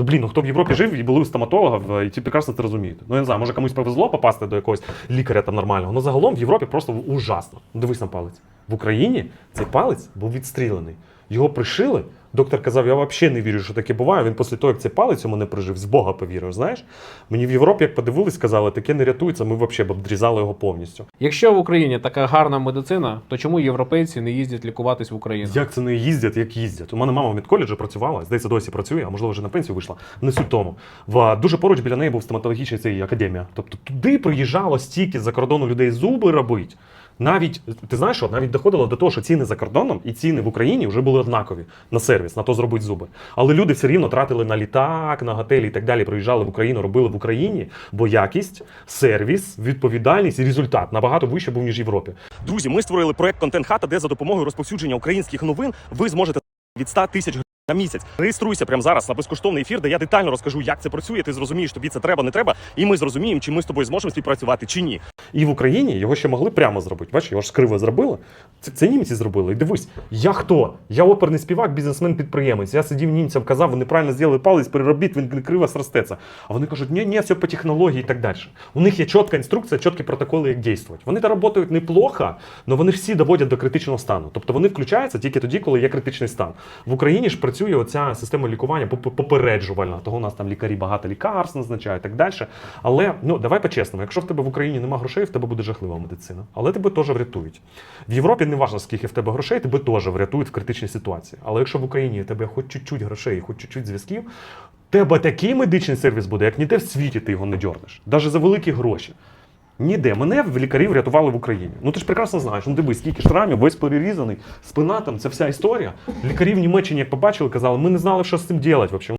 Ну блін, ну хто в Європі жив і були у стоматолога, і ті прекрасно це розуміють. Ну я не знаю, може комусь повезло попасти до якогось лікаря там нормального. Ну загалом в Європі просто ужасно. Дивись на палець. В Україні цей палець був відстрілений. Його пришили. Доктор казав, я взагалі не вірю, що таке буває. Він після того, як цей палець у мене прижив, з Бога повірив. Знаєш? Мені в Європі, як подивились, сказали, таке не рятується, ми взагалі б обдрізали його повністю. Якщо в Україні така гарна медицина, то чому європейці не їздять лікуватись в Україну? Як це не їздять, як їздять? У мене мама в медколеджі працювала, здається, досі працює, а можливо вже на пенсію вийшла. Не суть тому. В дуже поруч біля неї був стоматологічний цей академія. Тобто туди приїжджало стільки за кордону людей зуби робити. Навіть ти знаєш, що навіть доходило до того, що ціни за кордоном і ціни в Україні вже були однакові на сервіс, на то зробить зуби. Але люди все рівно тратили на літак, на готелі і так далі. Приїжджали в Україну, робили в Україні, бо якість, сервіс, відповідальність і результат набагато вище був ніж в Європі. Друзі, ми створили проект Контент Хата, де за допомогою розповсюдження українських новин ви зможете від 100 тисяч на місяць. Реєструйся прямо зараз на безкоштовний ефір, де я детально розкажу, як це працює. Ти зрозумієш, тобі це треба, не треба, і ми зрозуміємо, чи ми з тобою зможемо співпрацювати чи ні. І в Україні його ще могли прямо зробити. Бачиш, його ж криво зробили. Це, це німці зробили. І дивись, я хто? Я оперний співак, бізнесмен-підприємець. Я сидів німцям, казав, вони правильно зробили палець, переробіть, він криво сростеться. А вони кажуть, ні, ні, все по технології і так далі. У них є чітка інструкція, чіткі протоколи, як дійствувати. Вони та працюють неплохо, але вони всі доводять до критичного стану. Тобто вони включаються тільки тоді, коли є критичний стан. В Україні ж працює оця система лікування попереджувальна. Того у нас там лікарі багато лікарств назначають і так далі. Але ну давай по-чесному, якщо в тебе в Україні нема грошей, в тебе буде жахлива медицина. Але тебе теж врятують. В Європі не важливо, скільки в тебе грошей, тебе теж врятують в критичній ситуації. Але якщо в Україні в тебе хоч чуть-чуть грошей, хоч чуть-чуть зв'язків, тебе такий медичний сервіс буде, як ніде в світі ти його не дьорнеш. Навіть за великі гроші. Ніде. Мене в лікарі врятували в Україні. Ну ти ж прекрасно знаєш. Ну дивись, скільки шрамів, весь перерізаний, спина там, це вся історія. Лікарі в Німеччині, як побачили, казали, ми не знали, що з цим робити.